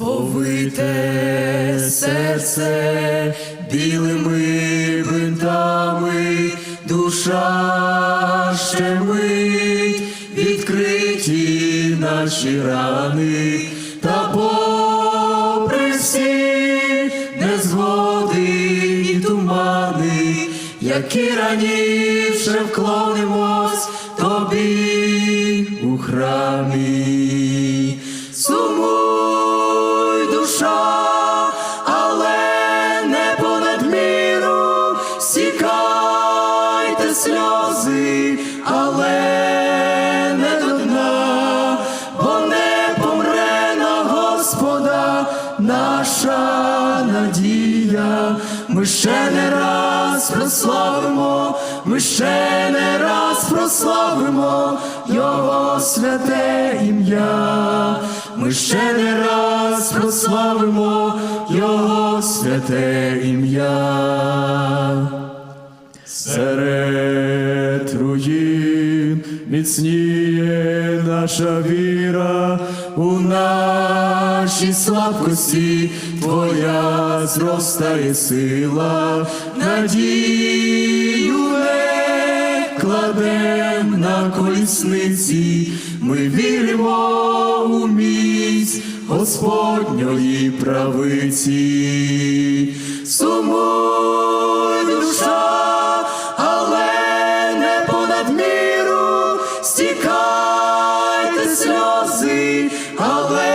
Сповите серце білими бинтами, душа щемить, відкриті наші рани, та попри всі незгоди і тумани, які раніше вклонимось тобі у храмі. Сльози, але не до дна, бо не помре на Господа наша надія. Ми ще не раз прославимо, ми ще не раз прославимо Його святе ім'я. Ми ще не раз прославимо Його святе ім'я. Руїн міцніє наша віра у нашій слабкості, Твоя зростає сила, надію не кладем на колісниці, ми віримо у міць Господньої правиці. Сумуй, сльози, але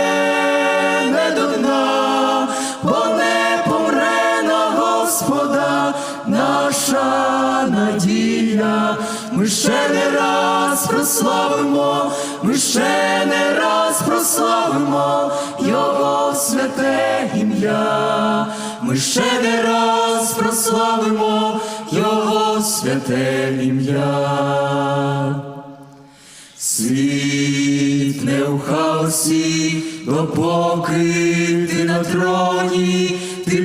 не до дна, бо не помре на Господа наша надія. Ми ще не раз прославимо, ми ще не раз прославимо Його святе ім'я. Ми ще не раз прославимо Його святе ім'я. Хаосі, допоки ти на троні, ти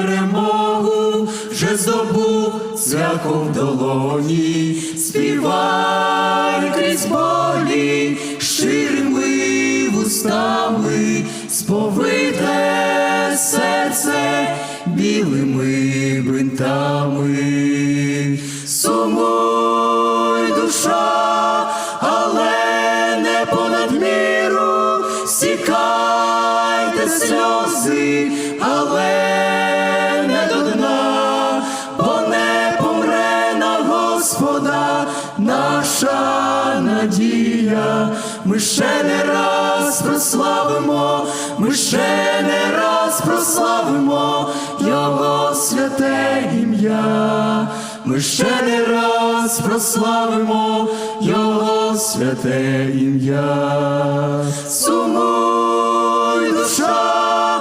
перемогу вже здобув цвяхом в долоні, співай крізь болі, ширими вустами, сповите серце білими бинтами. Сумуй, ще не раз прославимо Його святе ім'я. Ми ще не раз прославимо Його святе ім'я. Сумуй, душа,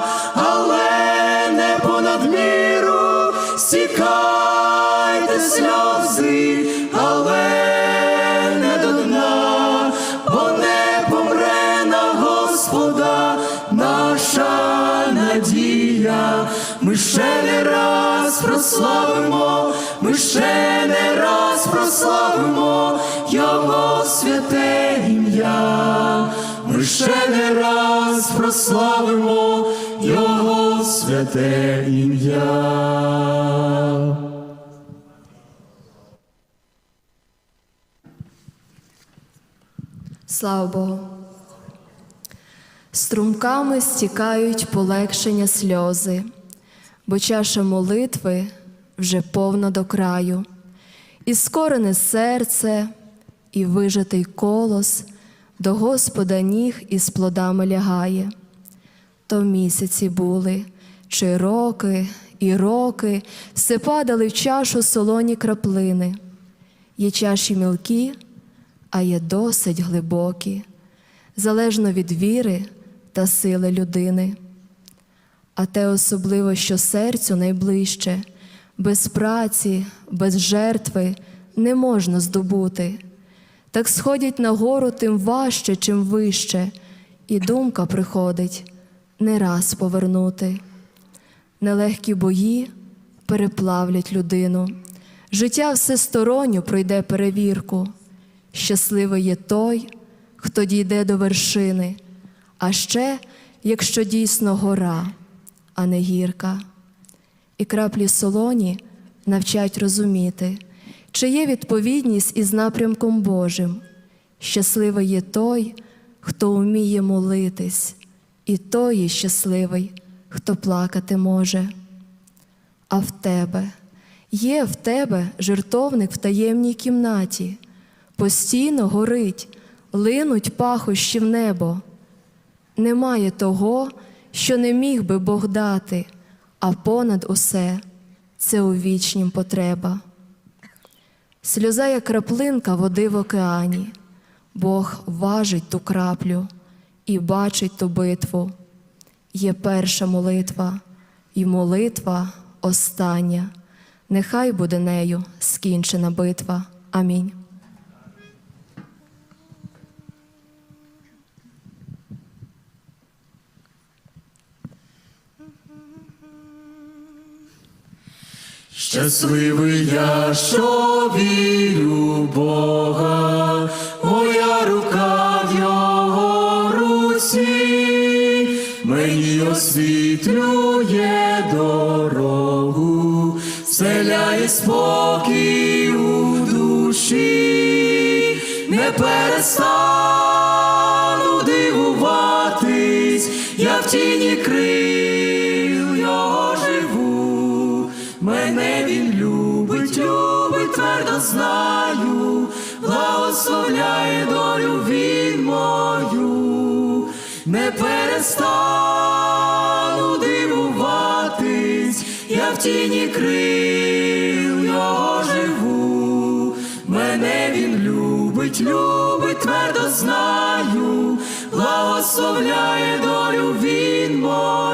прославимо, ми ще не раз прославимо Його святе ім'я. Ми ще не раз прославимо Його святе ім'я. Слава Богу. Струмками стікають полегшення сльози, бо чаша молитви вже повна до краю, і скорене серце, і вижатий колос до Господа ніг із плодами лягає. То місяці були, чи роки і роки все падали в чашу солоні краплини. Є чаші мілкі, а є досить глибокі, залежно від віри та сили людини. А те особливо, що серцю найближче, без праці, без жертви не можна здобути. Так сходять на гору тим важче, чим вище, і думка приходить не раз повернути. Нелегкі бої переплавлять людину. Життя всесторонньо пройде перевірку. Щасливий є той, хто дійде до вершини, а ще якщо дійсно гора, а не гірка. І краплі солоні навчать розуміти, чи є відповідність із напрямком Божим. Щасливий є той, хто вміє молитись, і той є щасливий, хто плакати може. А в тебе є в тебе жертовник в таємній кімнаті, постійно горить, линуть пахощі в небо. Немає того, що не міг би Бог дати, а понад усе це у вічнім потреба. Сльоза, як краплинка води в океані, Бог важить ту краплю і бачить ту битву. Є перша молитва, і молитва остання. Нехай буде нею скінчена битва. Амінь. Щасливий я, що вірю Бога, моя рука в його руці, мені освітлює дорогу, вселяє спокій у душі, не перестану дивуватись, я в тіні крил знаю, благословляє долю він мою, не перестану дивуватись, я в тіні крил його живу, мене він любить, любить, твердо знаю, благословляє долю він мою.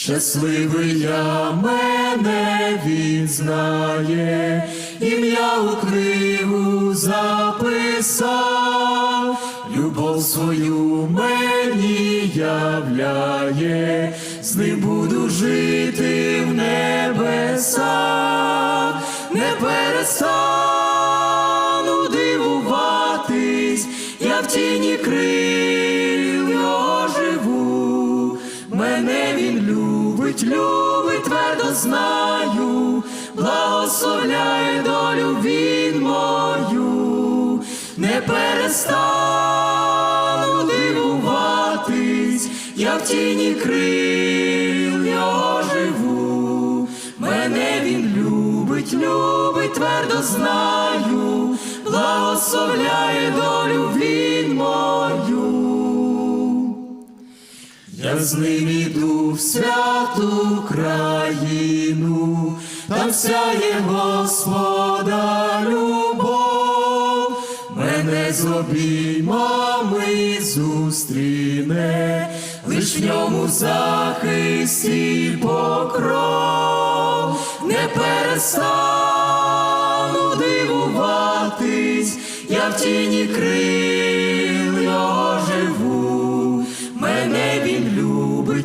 Щасливий я мене він знає, ім'я у книгу записав, любов свою мені являє, з ним буду жити в небесах, не перестану дивуватись, я в тіні крил любить, любить, твердо знаю, благословляє долю він мою, не перестану дивуватись, я в тіні крил його живу, мене він любить, любить, твердо знаю, благословляє долю він мою. Я з ним іду в святу країну, там сяє Господа любов, мене з обіймами зустріне, лиш в ньому захист і покров, не перестану дивуватись, я в тіні крил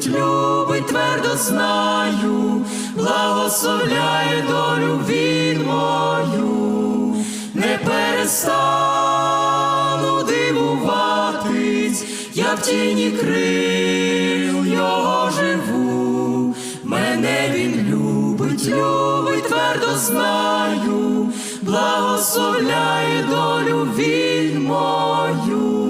любить, любить, твердо знаю, благословляє долю він мою, не перестану дивуватись, я в тіні крил його живу, мене він любить, любить, твердо знаю, благословляє долю він мою.